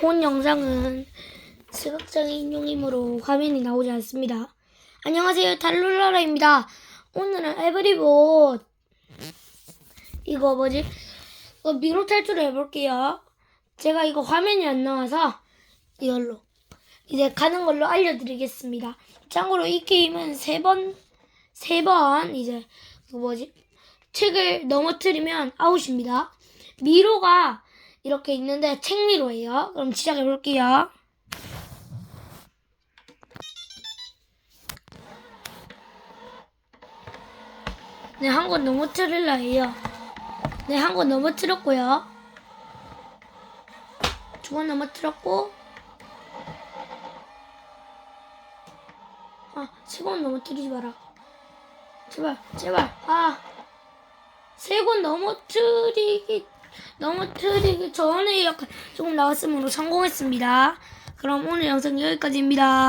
본 영상은 시각장애 인 용이므로 화면이 나오지 않습니다. 안녕하세요, 달룰라라입니다. 오늘은 에브리봇 이거 뭐지? 이거 미로 탈출을 해볼게요. 제가 이거 화면이 안 나와서 이걸로 이제 가는 걸로 알려드리겠습니다. 참고로 이 게임은 세 번, 세 번 이제 그 뭐지? 책을 넘어뜨리면 아웃입니다. 미로가 이렇게 있는데 책미로예요. 그럼 시작해 볼게요. 네, 한 권 넘어뜨릴라 해요. 네, 한 권 넘어뜨렸고요. 두 권 넘어뜨렸고, 아, 세 권 넘어뜨리지 마라. 제발, 제발, 아. 세 권 넘어뜨리기, 넘어뜨리기 전에 약간 조금 나왔으므로 성공했습니다. 그럼 오늘 영상 여기까지입니다.